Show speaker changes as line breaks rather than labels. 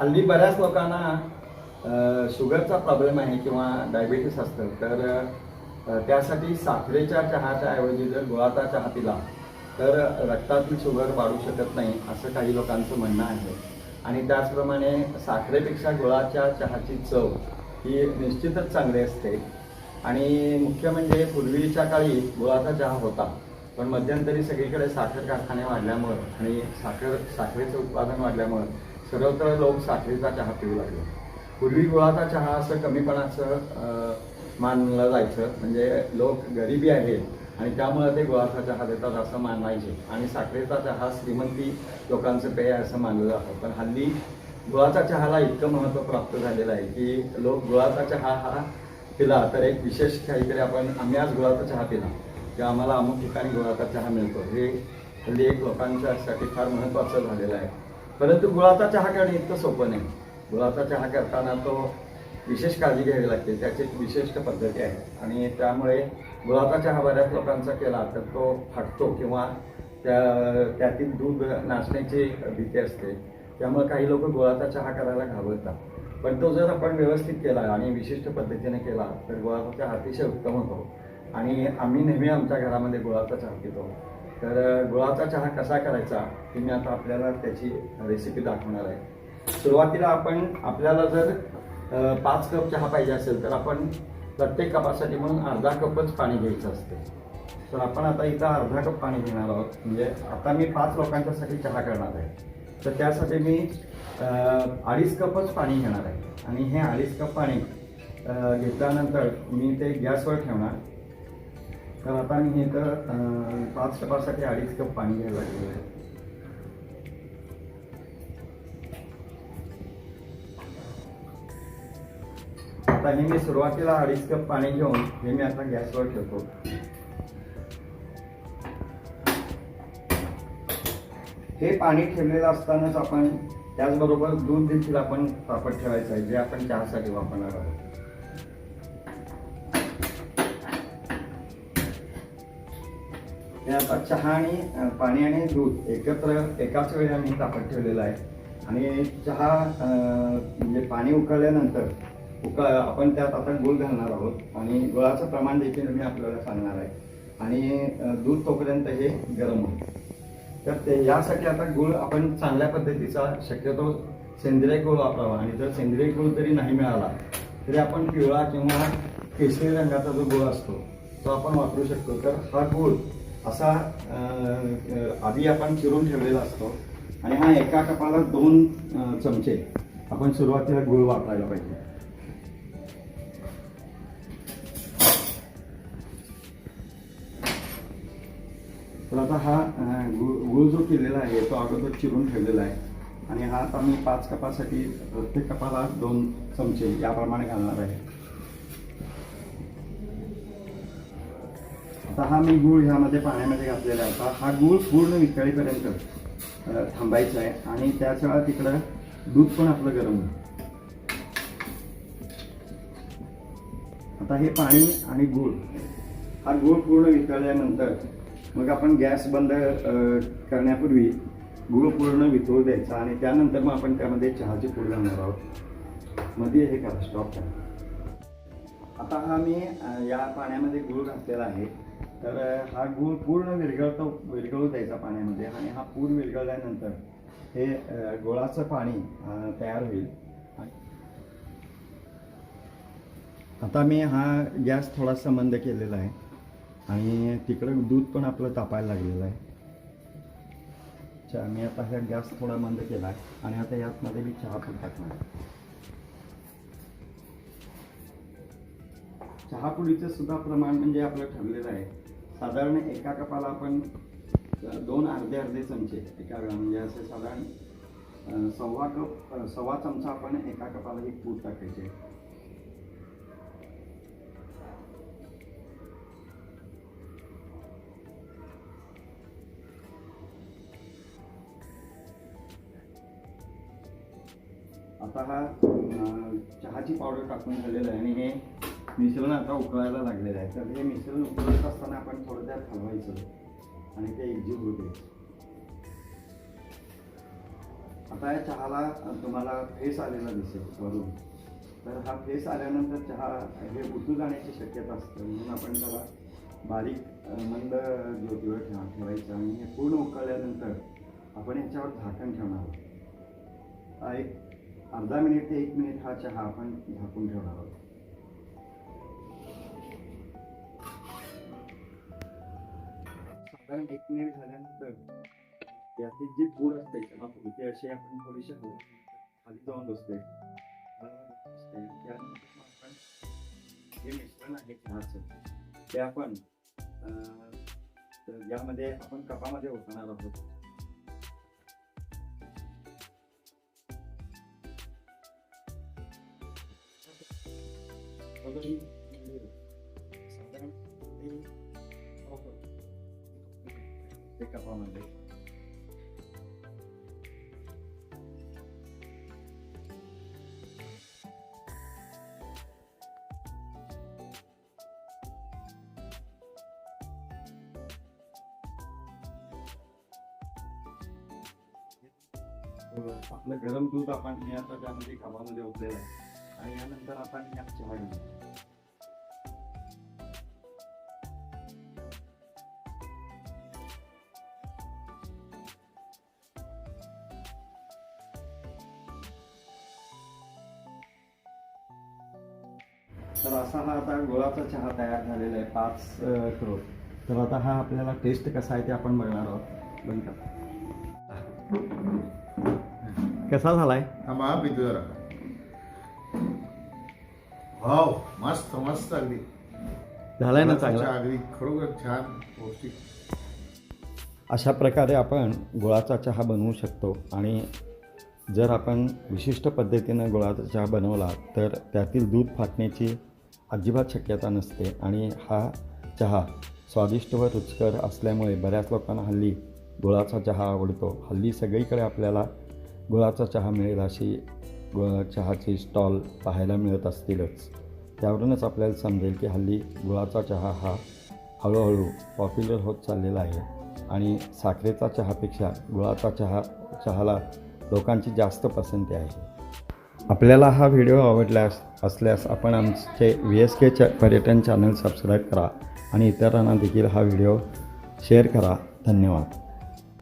हल्ली बऱ्याच लोकांना शुगरचा प्रॉब्लेम आहे किंवा डायबिटीस असतं. तर त्यासाठी साखरेच्या चहाच्या ऐवजी जर गुळाचा चहा पिला तर रक्तातील शुगर वाढू शकत नाही असं काही लोकांचं म्हणणं आहे. आणि त्याचप्रमाणे साखरेपेक्षा गुळाच्या चहाची चव ही निश्चितच चांगली असते. आणि मुख्य म्हणजे पूर्वीच्या काळी गुळाचा चहा होता पण मध्यंतरी सगळीकडे साखर कारखाने वाढल्यामुळं आणि साखर साखरेचं उत्पादन वाढल्यामुळं सर्वत्र लोक साखरेचा चहा पिऊ लागले. पूर्वी गुळाचा चहा असं कमीपणाचं मानलं जायचं. म्हणजे लोक गरिबी आहेत आणि त्यामुळे ते गुळाचा चहा देतात असं मानायचे. आणि साखरेचा चहा श्रीमंती लोकांचं पेय असं मानलं जातं. पण हल्ली गुळाचा चहाला इतकं महत्त्व प्राप्त झालेलं आहे की लोक गुळाचा चहा हा पिला तर एक विशेष काहीतरी आपण आम्ही आज गुळाचा चहा पिला. किंवा आम्हाला अमुक ठिकाणी गुळाचा चहा मिळतो. हे हल्ली एक लोकांच्यासाठी फार महत्त्वाचं झालेलं आहे. परंतु गुळाचा चहा करणे इतकं सोपं नाही. गुळाचा चहा करताना तो विशेष काळजी घ्यावी लागते. त्याची एक विशिष्ट पद्धती आहे. आणि त्यामुळे गुळाचा चहा बऱ्याच लोकांचा केला तर तो फाटतो किंवा त्या त्यातील दूध नाचण्याची भीती असते. त्यामुळे काही लोक गुळाचा चहा करायला घाबरतात. पण तो जर आपण व्यवस्थित केला आणि विशिष्ट पद्धतीने केला तर गुळाचा चहा अतिशय उत्तम होतो. आणि आम्ही नेहमी आमच्या घरामध्ये गुळाचा चहा पितो. तर गुळाचा चहा कसा करायचा हे मी आता आपल्याला त्याची रेसिपी दाखवणार आहे. सुरुवातीला आपण आपल्याला जर पाच कप चहा पाहिजे असेल तर आपण प्रत्येक कपासाठी म्हणून अर्धा कपच पाणी घ्यायचं असते. तर आपण आता इथं अर्धा कप पाणी घेणार आहोत. म्हणजे आता मी पाच लोकांच्यासाठी चहा करणार आहे. तर त्यासाठी मी अडीच कपच पाणी घेणार आहे. आणि हे अडीच कप पाणी घेतल्यानंतर मी ते गॅसवर ठेवणार. तर आता मी इथं पाच टपासाठी अडीच कप पाणी घ्यायला लागलेलं आहे. आता हे मी सुरुवातीला अडीच कप पाणी घेऊन हे मी आता गॅसवर ठेवतो. हे पाणी ठेवलेलं असतानाच आपण त्याचबरोबर दूध देखील आपण तापत ठेवायचं आहे जे आपण चहासाठी वापरणार आहोत. आता चहा आणि पाणी आणि दूध एकत्र एकाच वेळी आम्ही तापत ठेवलेलं आहे. आणि चहा म्हणजे पाणी उकळल्यानंतर उकळ आपण त्यात आता गुळ घालणार आहोत आणि गुळाचं प्रमाण देखील मी आपल्याला सांगणार आहे. आणि दूध तोपर्यंत हे गरम होईल. तर ते यासाठी आता गुळ आपण चांगल्या पद्धतीचा शक्यतो सेंद्रिय गुळ वापरावा. आणि जर सेंद्रिय गुळ जरी नाही मिळाला तरी आपण पिवळा किंवा केशरी रंगाचा जो गुळ असतो तो आपण वापरू शकतो. तर हा गुळ असा आधी आपण चिरून ठेवलेला असतो. आणि हा एका कपाला दोन चमचे. आपण सुरुवातीला गुळ वापरायला पाहिजे. तर आता हा गुळ गुळ जो केलेला आहे तो अगोदर चिरून ठेवलेला आहे. आणि हा आता मी पाच कपासाठी प्रत्येक कपाला दोन चमचे याप्रमाणे घालणार आहे. आता हा मी गूळ ह्यामध्ये पाण्यामध्ये घातलेला होता. हा गूळ पूर्ण वितळीपर्यंत थांबायचा आहे आणि त्याच वेळा तिकडं दूध पण आपलं गरम होईल. आता हे पाणी आणि गूळ हा गूळ पूर्ण वितळल्यानंतर मग आपण गॅस बंद करण्यापूर्वी गूळ पूर्ण वितळू द्यायचा आणि त्यानंतर मग आपण त्यामध्ये चहाची पूड घालणार आहोत. मध्ये हे करा स्टॉप करा. आता हा मी या पाण्यामध्ये गूळ घातलेला आहे. तर हा गूळ पूर्ण विरघळतो विरघळू द्यायचा पाण्यामध्ये आणि हा पूर विरघळल्यानंतर हे गुळाचं पाणी तयार होईल. आता मी हा गॅस थोडासा मंद केलेला आहे आणि तिकडं दूध पण आपलं तापायला लागलेलं आहे. चहा मी आता ह्या गॅस थोडा मंद केला आहे आणि आता यातमध्ये मी चहा पण टाकणार आहे. चहापुडीचं सुद्धा प्रमाण म्हणजे आपलं ठरलेलं आहे. साधारण एका कपाला आपण दोन अर्धे अर्धे चमचे एका वेळा म्हणजे असे साधारण सव्वा कप सव्वा चमचा आपण एका कपाला ही पूड टाकायचे. आता हा चहाची पावडर टाकून झालेलं आहे आणि हे मिश्रण आता उकळायला लागलेलं आहे. तर हे मिश्रण उकळत असताना आपण थोडं त्यात हलवायचं आणि ते एकजीव होते आता या चहाला तुम्हाला फेस आलेला दिसेल वरून. तर हा फेस आल्यानंतर चहा हे उतू जाण्याची शक्यता असते. म्हणून आपण त्याला बारीक मंद ज्योतीवर ठेवा ठेवायचं. आणि हे पूर्ण उकळल्यानंतर आपण याच्यावर झाकण ठेवणार आहोत. हा एक अर्धा मिनिट ते एक मिनिट हा चहा आपण झाकून ठेवणार आहोत. कारण एक मिनिट झाल्यानंतर यातली जी पूड असते चहापूड ती अशी आपण थोडीशी शकतो. खाली जाऊन बसते त्यानंतर आपण हे मिश्रण आहे चहाचं ते आपण यामध्ये आपण कपामध्ये ओतणार आहोत. Thank you. ते ते कपामध्ये आपलं गरम दूध आपण हे आता त्यामध्ये कपामध्ये ओतलेलं आहे आणि यानंतर आपण यात चहा तर असा हा आता गुळाचा चहा तयार झालेला आहे पाच किलो तर आता हा आपल्याला टेस्ट कसा आहे ते आपण बघणार आहोत. बंद करा कसा झालाय?
थांबा हा पितो जरा वाव मस्त मस्त अगदी.
झालाय ना चांगला?
अगदी खरोखर छान पौष्टिक.
अशा प्रकारे आपण गुळाचा चहा बनवू शकतो आणि जर आपण विशिष्ट पद्धतीनं गुळाचा चहा बनवला तर त्यातील दूध फाटण्याची अजिबात शक्यता नसते आणि हा चहा स्वादिष्ट व रुचकर असल्यामुळे बऱ्याच लोकांना हल्ली गुळाचा चहा आवडतो. हल्ली सगळीकडे आपल्याला गुळाचा चहा मिळेल अशी गु चहाची स्टॉल पाहायला मिळत असतीलच. त्यावरूनच आपल्याला समजेल की हल्ली गुळाचा चहा हा हळूहळू पॉप्युलर होत चाललेला आहे आणि साखरेचा चहापेक्षा गुळाचा चहा चहाला लोकांची जास्त पसंती आहे. आपल्याला हा व्हिडिओ आवडल्यास असल्यास आपण आमचे व्ही एस के च पर्यटन चॅनल सबस्क्राईब करा आणि इतरांना देखील हा व्हिडिओ शेअर करा. धन्यवाद.